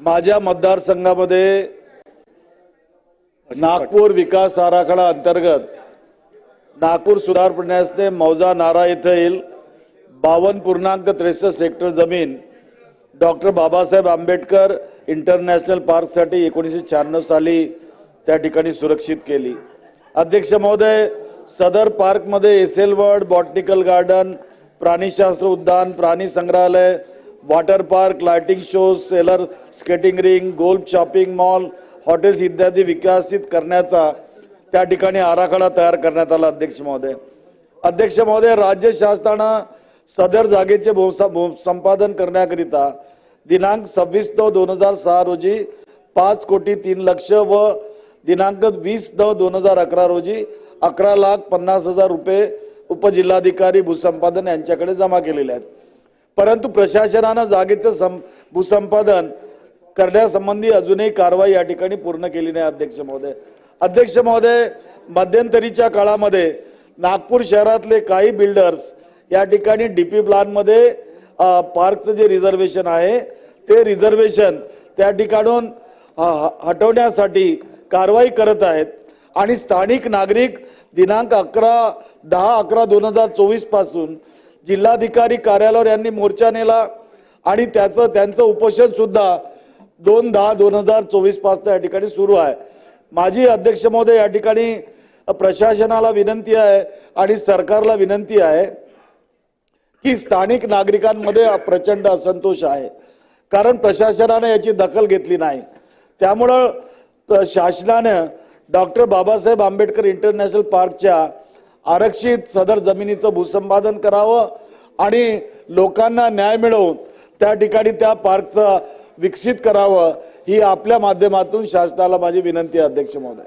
माझ्या मतदारसंघामध्ये नागपूर विकास आराखडा अंतर्गत नागपूर सुधार प्रन्यासने मौजा नारा येथील बावन्न पूर्णांक त्रेसष्ट हेक्टर जमीन डॉक्टर बाबासाहेब आंबेडकर इंटरनॅशनल पार्कसाठी एकोणीसशे शहाण्णव साली त्या ठिकाणी सुरक्षित केली. अध्यक्ष महोदय सदर पार्कमध्ये S L world botanical garden प्राणीशास्त्र उद्यान प्राणी संग्रहालय water park lighting show seller skating ring golf shopping mall hotels इत्यादी विकसित करण्याचा त्या ठिकाणी आराखडा तयार करण्यात आला अध्यक्ष महोदय. अध्यक्ष महोदय राज्य शासनानं सदर जागेचे भू- संपादन करण्याकरिता दिनांक सव्वीस नऊ दोन हजार सहा रोजी पाच कोटी तीन लक्ष व दिनांक वीस नऊ दोन हजार अकरा रोजी अकरा लाख पन्नास हजार रुपये उपजिल्हाधिकारी भूसंपादन यांच्याकडे जमा केलेले आहेत. परंतु प्रशासनानं जागेचं सं भूसंपादन करण्यासंबंधी अजूनही कारवाई या ठिकाणी पूर्ण केली नाही अध्यक्ष महोदय. अध्यक्ष महोदय मध्यंतरीच्या काळामध्ये नागपूर शहरातले काही बिल्डर्स या ठिकाणी डीपी प्लॅनमध्ये प्लानमध्ये पार्कचं जे रिझर्वेशन आहे ते रिझर्वेशन त्या ठिकाणून हटवण्यासाठी कारवाई करत आहेत. आणि स्थानिक नागरिक दिनांक अकरा दहा अकरा दोन हजार चोवीसपासून जिल्हाधिकारी कार्यालयावर यांनी मोर्चा नेला आणि त्याचं त्यांचं उपोषण सुद्धा दोन दहा दोन हजार चोवीसपासून या ठिकाणी सुरू आहे. माझी अध्यक्ष महोदय या ठिकाणी प्रशासनाला विनंती आहे आणि सरकारला विनंती आहे की स्थानिक नागरिकांमध्ये प्रचंड असंतोष आहे. कारण प्रशासनाने याची दखल घेतली नाही. त्यामुळं शासनानं डॉक्टर बाबासाहेब आंबेडकर इंटरनॅशनल पार्कच्या आरक्षित सदर जमिनीचं भूसंपादन करावं आणि लोकांना न्याय मिळवून त्या ठिकाणी त्या पार्कचं विकसित करावं ही आपल्या माध्यमातून शासनाला माझी विनंती आहे अध्यक्ष महोदय.